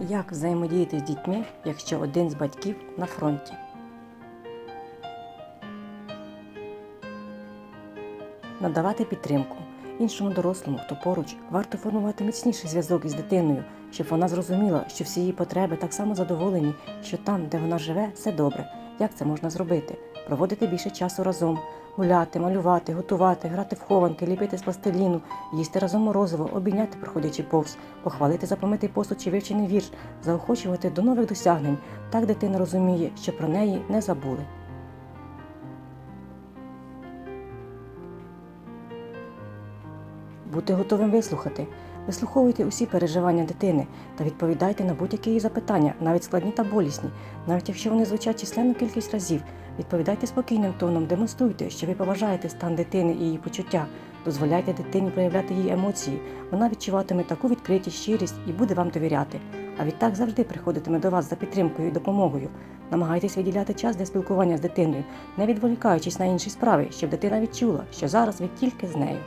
Як взаємодіяти з дітьми, якщо один з батьків на фронті? Надавати підтримку іншому дорослому, хто поруч, варто формувати міцніший зв'язок із дитиною, щоб вона зрозуміла, що всі її потреби так само задоволені, що там, де вона живе, все добре. Як це можна зробити? Проводити більше часу разом, гуляти, малювати, готувати, грати в хованки, ліпити з пластиліну, їсти разом морозиво, обійняти, проходячи повз, похвалити за помитий посуд чи вивчений вірш, заохочувати до нових досягнень. Так дитина розуміє, що про неї не забули. Бути готовим вислухати. Вислуховуйте усі переживання дитини та відповідайте на будь-які її запитання, навіть складні та болісні, навіть якщо вони звучать численну кількість разів. Відповідайте спокійним тоном, демонструйте, що ви поважаєте стан дитини і її почуття. Дозволяйте дитині проявляти її емоції. Вона відчуватиме таку відкритість, щирість і буде вам довіряти. А відтак завжди приходитиме до вас за підтримкою і допомогою. Намагайтесь виділяти час для спілкування з дитиною, не відволікаючись на інші справи, щоб дитина відчула, що зараз ви тільки з нею.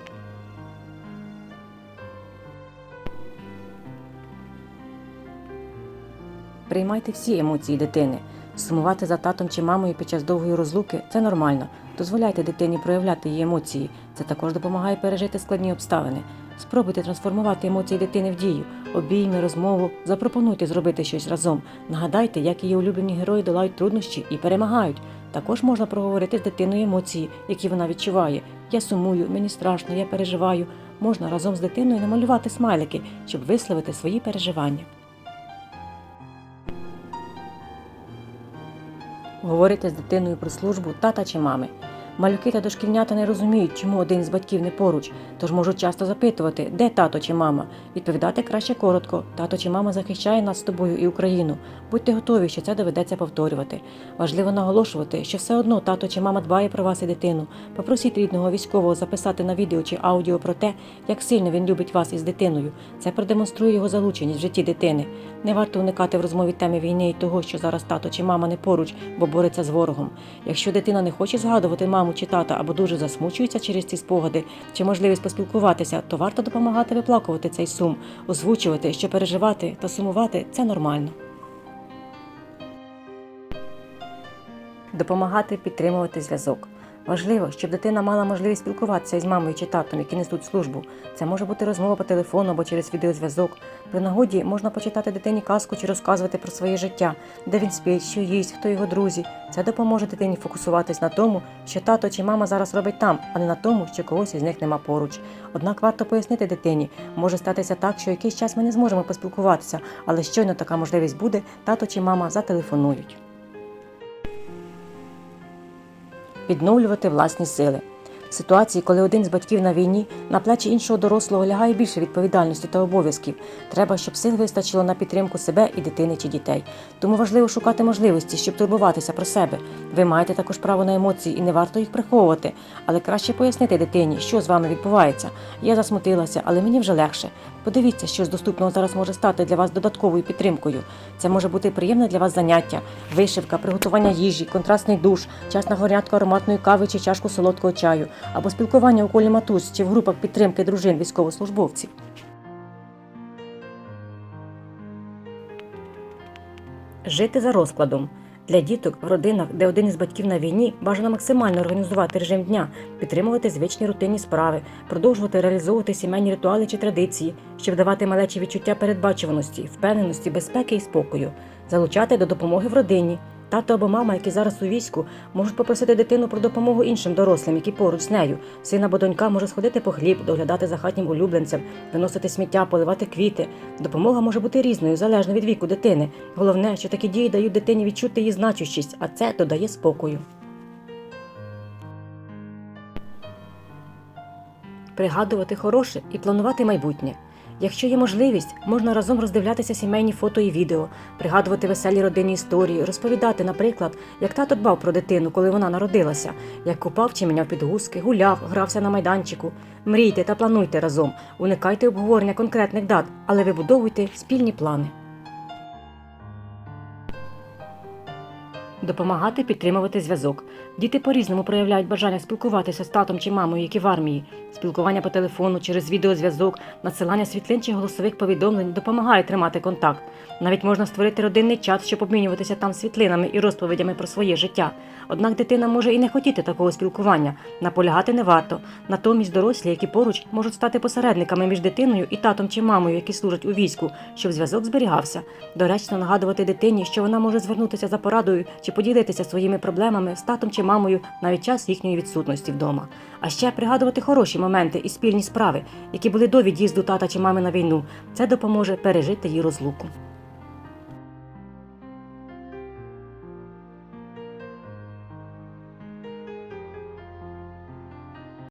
Приймайте всі емоції дитини. Сумувати за татом чи мамою під час довгої розлуки це нормально. Дозволяйте дитині проявляти її емоції. Це також допомагає пережити складні обставини. Спробуйте трансформувати емоції дитини в дію, обійми, розмову, запропонуйте зробити щось разом. Нагадайте, як її улюблені герої долають труднощі і перемагають. Також можна проговорити з дитиною емоції, які вона відчуває. Я сумую, мені страшно, я переживаю. Можна разом з дитиною намалювати смайлики, щоб висловити свої переживання. Говорите з дитиною про службу тата чи мами. Малюки та дошкільнята не розуміють, чому один з батьків не поруч, тож можуть часто запитувати, де тато чи мама. Відповідати краще коротко: тато чи мама захищає нас з тобою і Україну. Будьте готові, що це доведеться повторювати. Важливо наголошувати, що все одно тато чи мама дбає про вас і дитину. Попросіть рідного військового записати на відео чи аудіо про те, як сильно він любить вас із дитиною. Це продемонструє його залученість в житті дитини. Не варто уникати в розмові теми війни і того, що зараз тато чи мама не поруч, бо бореться з ворогом. Якщо дитина не хоче згадувати маму чи тата або дуже засмучуються через ці спогади чи можливість поспілкуватися, то варто допомагати виплакувати цей сум, озвучувати, що переживати та сумувати це нормально. Допомагати підтримувати зв'язок. Важливо, щоб дитина мала можливість спілкуватися із мамою чи татом, які несуть службу. Це може бути розмова по телефону або через відеозв'язок. При нагоді можна почитати дитині казку чи розказувати про своє життя, де він спить, що їсть, хто його друзі. Це допоможе дитині фокусуватись на тому, що тато чи мама зараз робить там, а не на тому, що когось із них нема поруч. Однак варто пояснити дитині, може статися так, що якийсь час ми не зможемо поспілкуватися, але щойно така можливість буде, тато чи мама зателефонують. Відновлювати власні сили. Ситуації, коли один з батьків на війні, на плечі іншого дорослого лягає більше відповідальності та обов'язків. Треба, щоб сил вистачило на підтримку себе і дитини чи дітей. Тому важливо шукати можливості, щоб турбуватися про себе. Ви маєте також право на емоції і не варто їх приховувати, але краще пояснити дитині, що з вами відбувається. Я засмутилася, але мені вже легше. Подивіться, що з доступного зараз може стати для вас додатковою підтримкою. Це може бути приємне для вас заняття, вишивка, приготування їжі, контрастний душ, час на горнятку ароматної кави чи чашку солодкого чаю, або спілкування у колі матусь чи в групах підтримки дружин військовослужбовців. Жити за розкладом. Для діток в родинах, де один із батьків на війні, бажано максимально організувати режим дня, підтримувати звичні рутинні справи, продовжувати реалізовувати сімейні ритуали чи традиції, щоб давати малечі відчуття передбачуваності, впевненості, безпеки і спокою, залучати до допомоги в родині. Тато або мама, які зараз у війську, можуть попросити дитину про допомогу іншим дорослим, які поруч з нею. Син або донька може сходити по хліб, доглядати за хатнім улюбленцем, виносити сміття, поливати квіти. Допомога може бути різною, залежно від віку дитини. Головне, що такі дії дають дитині відчути її значущість, а це додає спокою. Пригадувати хороше і планувати майбутнє. Якщо є можливість, можна разом роздивлятися сімейні фото і відео, пригадувати веселі родинні історії, розповідати, наприклад, як тато дбав про дитину, коли вона народилася, як купав чи міняв підгузки, гуляв, грався на майданчику. Мрійте та плануйте разом, уникайте обговорення конкретних дат, але вибудовуйте спільні плани. Допомагати підтримувати зв'язок. Діти по-різному проявляють бажання спілкуватися з татом чи мамою, які в армії. Спілкування по телефону через відеозв'язок, надсилання світлин чи голосових повідомлень допомагає тримати контакт. Навіть можна створити родинний чат, щоб обмінюватися там світлинами і розповідями про своє життя. Однак дитина може і не хотіти такого спілкування. Наполягати не варто. Натомість дорослі, які поруч, можуть стати посередниками між дитиною і татом чи мамою, які служать у війську, щоб зв'язок зберігався. Доречно нагадувати дитині, що вона може звернутися за порадою чи поділитися своїми проблемами з татом чи мамою навіть час їхньої відсутності вдома. А ще пригадувати хороші моменти і спільні справи, які були до від'їзду тата чи мами на війну. Це допоможе пережити її розлуку.